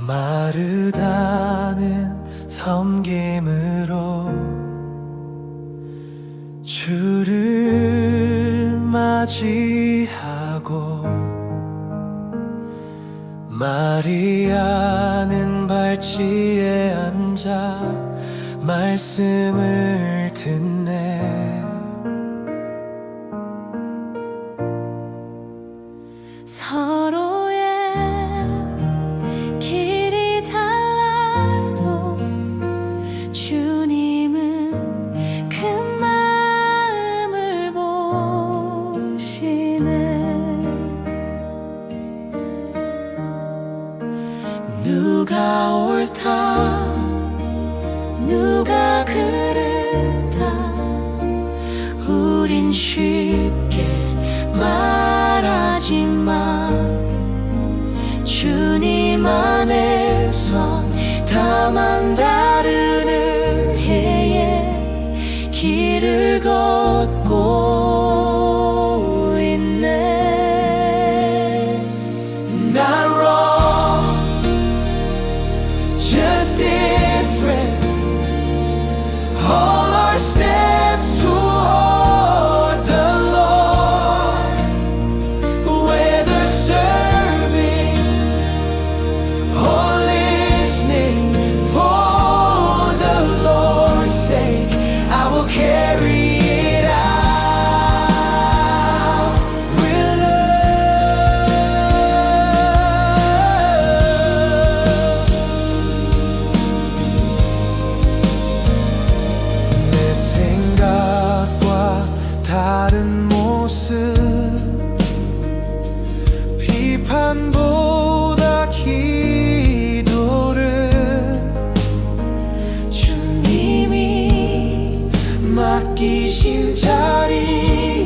마르다는 섬김으로 주를 맞이하고 마리아는 발치에 앉아 말씀을 듣네. 서 옳다 누가 그르다 우린 쉽게 말하지만 주님 안에서 다만 다르는 해에 길을 걷고 비판보다 기도를 주님이 맡기신 자리